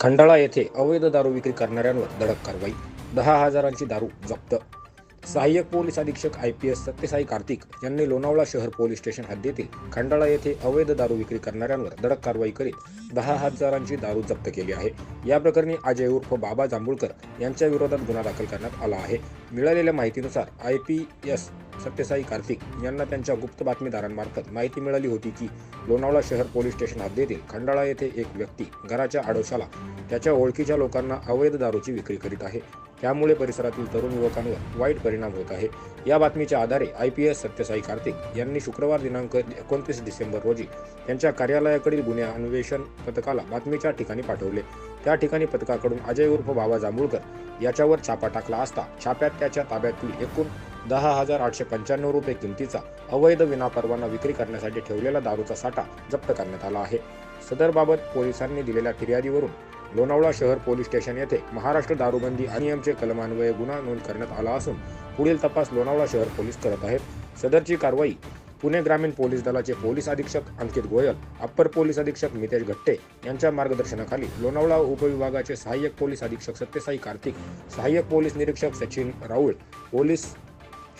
खंडाळा येथे अवैध दारू विक्री करणाऱ्यांवर धडक कारवाई. दहा हजारांची दारू जप्त. सहाय्यक पोलीस अधीक्षक I P S Satyasai Karthik यांनी लोणावळा शहर पोलीस स्टेशन हद्दीतील खंडाळा येथे अवैध दारू विक्री करणाऱ्यांवर धडक कारवाई करीत दहा हजारांची दारू जप्त केली आहे. या प्रकरणी अजय उर्फ बाबा जांभूळकर यांच्या विरोधात गुन्हा दाखल करण्यात आला आहे. मिळालेल्या माहितीनुसार I P S Satyasai Karthik यांना त्यांच्या गुप्त बातमीदारांमार्फत माहिती मिळाली होती की लोणावळा शहर पोलीस स्टेशन हद्दीतील खंडाळा येथे एक व्यक्ती घराच्या आडोशाला त्याच्या ओळखीच्या लोकांना अवैध दारूची विक्री करीत आहे. त्यामुळे परिसरातील तरुण युवकांवर वाईट परिणाम होत आहे. या बातमीच्या आधारे I P S Satyasai Karthik यांनी शुक्रवार दिनांक एकोणतीस डिसेंबर रोजी त्यांच्या कार्यालयाकडील गुन्हे अन्वेषण पथकाला बातमीच्या ठिकाणी पाठवले. त्या ठिकाणी पथकाकडून अजय उर्फ बाबा जांभूळकर याच्यावर छापा टाकला असता छाप्यात त्याच्या ताब्यातील एकूण दहा हजार आठशे पंच्याण्णव रुपये किमतीचा अवैध विनापरवाना विक्री करण्यासाठी ठेवलेला दारूचा साठा जप्त करण्यात आला आहे. सदरबाबत पोलिसांनी दिलेल्या फिर्यादीवरून लोणावळा शहर पोलीस स्टेशन येथे महाराष्ट्र दारूबंदी अधिनियमचे कलमान्वये गुन्हा नोंद करण्यात आला असून पुढील तपास लोणावळा शहर पोलीस करत आहेत. सदरची कारवाई पुणे ग्रामीण पोलीस दलाचे पोलीस अधीक्षक अंकित गोयल अप्पर पोलीस अधीक्षक मितेश घट्टे यांच्या मार्गदर्शनाखाली लोणावळा उपविभागाचे सहाय्यक पोलीस अधीक्षक सत्यसाई कार्तिक सहाय्यक पोलीस निरीक्षक सचिन राऊळ पोलीस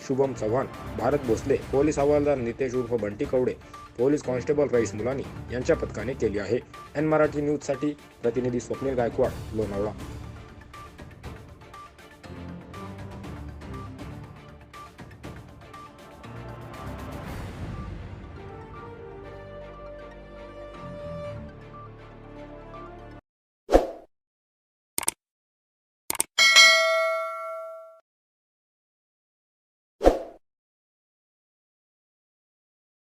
शुभम चव्हाण भारत भोसले पोलीस हवालदार नितेश उर्फ बंटी कवडे पोलीस कॉन्स्टेबल रईस मुलानी यांच्या पथकाने केली आहे. एन मराठी न्यूजसाठी प्रतिनिधी स्वप्नील गायकवाड लोणावळा.